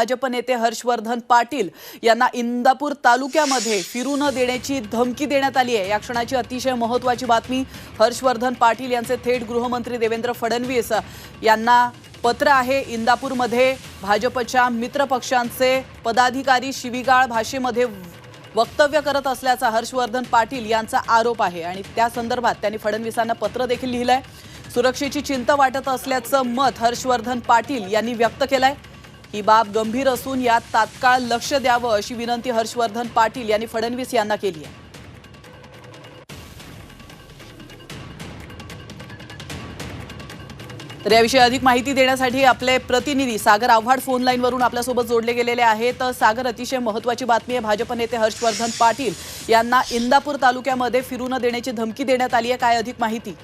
भाजप नेते हर्षवर्धन पाटील यांना इंदापूर तालुक्यामध्ये फिरू न देण्याची धमकी देण्यात आली आहे. या क्षणाची अतिशय महत्वाची बातमी हर्षवर्धन पाटील यांचे थेट गृहमंत्री देवेंद्र फडणवीस यांना पत्र आहे. इंदापूरमध्ये भाजपच्या मित्रपक्षांचे पदाधिकारी शिवीगाळ भाषेमध्ये वक्तव्य करत असल्याचा हर्षवर्धन पाटील यांचा आरोप आहे आणि त्या संदर्भात त्यांनी फडणवीसांना पत्र देखील लिहिलंय. सुरक्षेची चिंता वाटत असल्याचं मत हर्षवर्धन पाटील यांनी व्यक्त केलंय. ही बाब गंभीर असून यात तात्काळ लक्ष द्यावं अशी विनंती हर्षवर्धन पाटील यांनी फडणवीस यांना केली आहे. तर याविषयी अधिक माहिती देण्यासाठी आपले प्रतिनिधी सागर आव्हाड फोन लाईनवरून आपल्यासोबत जोडले गेलेले आहेत. सागर अतिशय महत्वाची बातमी आहे. भाजप नेते हर्षवर्धन पाटील यांना इंदापूर तालुक्यामध्ये फिरून देण्याची धमकी देण्यात आली आहे. काय अधिक माहिती?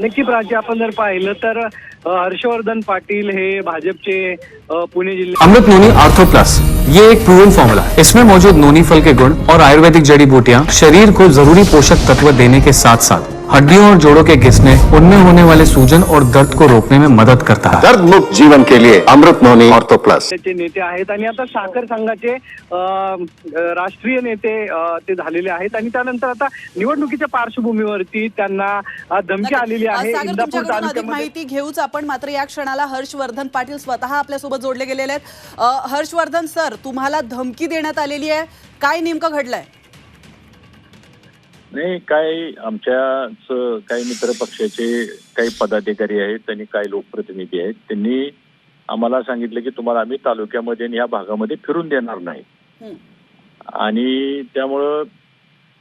नक्की प्राची आपण जर पाहिलं तर हर्षवर्धन पाटील हे भाजपचे पुणे जिल्हा अमृत नोनी आर्थो प्लस. ये एक प्रूवन फॉर्मूला इसमें मौजूद नोनी फल के गुण और आयुर्वेदिक जड़ी बूटियाँ शरीर को जरूरी पोषक तत्व देने के साथ साथ हड्डियों और जोड़ों के घिसने उनमें होने वाले सूजन और दर्द को रोकने में मदद करता है। दर्द मुक्त जीवन के लिए अमृत नोनी ऑर्थो प्लस चे नेते आहेत आणि आता साखर संघाचे अ, अ, राष्ट्रीय नेते अ, ते झालेले आहेत. आणि त्यानंतर आता निवडणुकीच्या पार्श्वभूमीवरती त्यांना अ, धमकी आलेली आहे सागर इंदापूर तुमच्याकडून अधिक तालुक्यामध्ये. माहिती घेऊच आपण. मात्र या क्षणाला हर्षवर्धन पाटील स्वतः आपल्यासोबत जोडले गेलेले आहेत. अ, हर्षवर्धन सर तुम्हाला धमकी देण्यात आलेली आहे. काय नेमकं घडलंय? नाही काही आमच्याच काही मित्र पक्षाचे काही पदाधिकारी आहेत आणि काही लोकप्रतिनिधी आहेत त्यांनी आम्हाला सांगितलं की तुम्हाला आम्ही तालुक्यामध्ये आणि या भागामध्ये फिरून देणार नाही. आणि त्यामुळं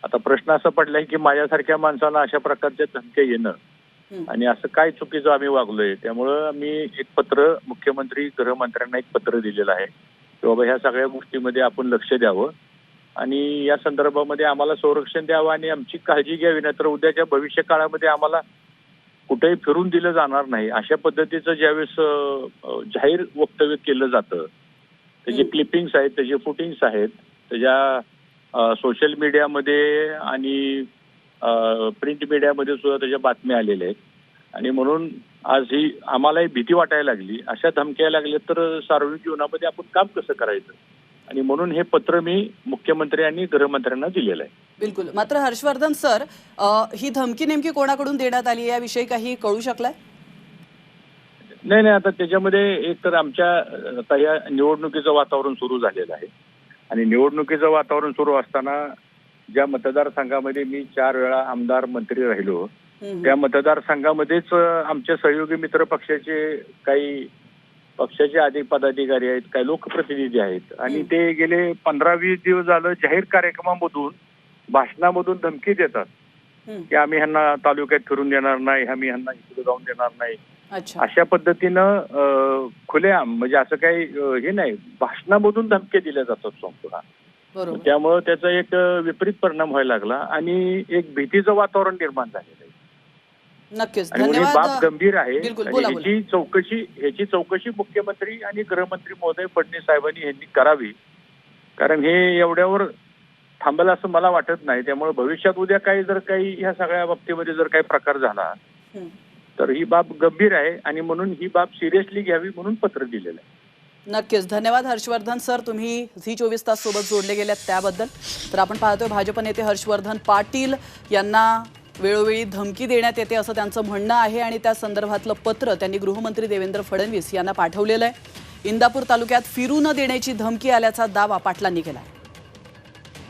आता प्रश्न असा पडलाय की माझ्यासारख्या माणसाला अशा प्रकारच्या धमक्या येणं. आणि असं काय चुकीचं आम्ही वागलोय त्यामुळं आम्ही एक पत्र मुख्यमंत्री गृहमंत्र्यांना एक पत्र दिलेलं आहे की बाबा ह्या सगळ्या गोष्टीमध्ये आपण लक्ष द्यावं आणि या संदर्भामध्ये आम्हाला संरक्षण द्यावं आणि आमची काळजी घ्यावी नाही तर उद्याच्या भविष्य काळामध्ये आम्हाला कुठेही फिरून दिलं जाणार नाही. अशा पद्धतीचं ज्यावेळेस जाहीर वक्तव्य केलं जातं त्याचे क्लिपिंग्स आहेत त्याचे फुटिंग्स आहेत त्याच्या सोशल मीडियामध्ये आणि प्रिंट मीडियामध्ये सुद्धा त्याच्या बातम्या आलेल्या आहेत. आणि म्हणून आज ही आम्हालाही भीती वाटायला लागली. अशा धमक्या लागल्या तर सार्वजनिक जीवनामध्ये आपण काम कसं करायचं? आणि म्हणून हे पत्र मी मुख्यमंत्री आणि गृहमंत्र्यांना दिलेलं आहे. बिलकुल. मात्र हर्षवर्धन सर ही धमकी नेमकी कोणाकडून देण्यात आली याविषयी काही कळू शकलाय? नाही नाही. आता त्याच्यामध्ये एक तर आमच्या आता या निवडणुकीचं वातावरण सुरू झालेलं आहे. आणि निवडणुकीचं वातावरण सुरू असताना ज्या मतदारसंघामध्ये मी चार वेळा आमदार मंत्री राहिलो त्या मतदारसंघामध्येच आमच्या सहयोगी मित्र पक्षाचे काही पक्षाचे अधिक पदाधिकारी आहेत काही लोकप्रतिनिधी आहेत. आणि. ते गेले पंधरा वीस दिवस झालं जाहीर कार्यक्रमामधून भाषणामधून धमकी देतात. की आम्ही ह्यांना तालुक्यात फिरून देणार नाही आम्ही ह्यांना इकडे जाऊन देणार नाही. अच्छा. अशा पद्धतीनं खुलेआम म्हणजे असं काही हे नाही भाषणामधून धमक्या दिल्या जातात संपूर्ण. त्यामुळं त्याचा एक विपरीत परिणाम व्हायला लागला आणि एक भीतीचं वातावरण निर्माण झालेलं आहे. नक्कीच. आणि ही बाब गंभीर आहे. ह्याची चौकशी ह्याची चौकशी मुख्यमंत्री आणि गृहमंत्री महोदय फडणवीस साहेबांनी यांनी करावी. कारण हे एवढ्यावर थांबेल असं मला वाटत नाही. त्यामुळे भविष्यात उद्या काही जर काही ह्या सगळ्या बाबतीमध्ये जर काही प्रकार झाला. तर ही बाब गंभीर आहे आणि म्हणून ही बाब सिरियसली घ्यावी म्हणून पत्र दिलेलं आहे. नक्कीच. धन्यवाद हर्षवर्धन सर. तुम्ही झी चोवीस तास सोबत जोडले गेल्यात त्याबद्दल. तर आपण पाहतोय भाजप नेते हर्षवर्धन पाटील यांना वेळोवेळी धमकी देण्यात येते असं त्यांचं म्हणणं आहे आणि त्या संदर्भातलं पत्र त्यांनी गृहमंत्री देवेंद्र फडणवीस यांना पाठवलेलं आहे. इंदापूर तालुक्यात फिरू न देण्याची धमकी आल्याचा दावा पाटलांनी केला आहे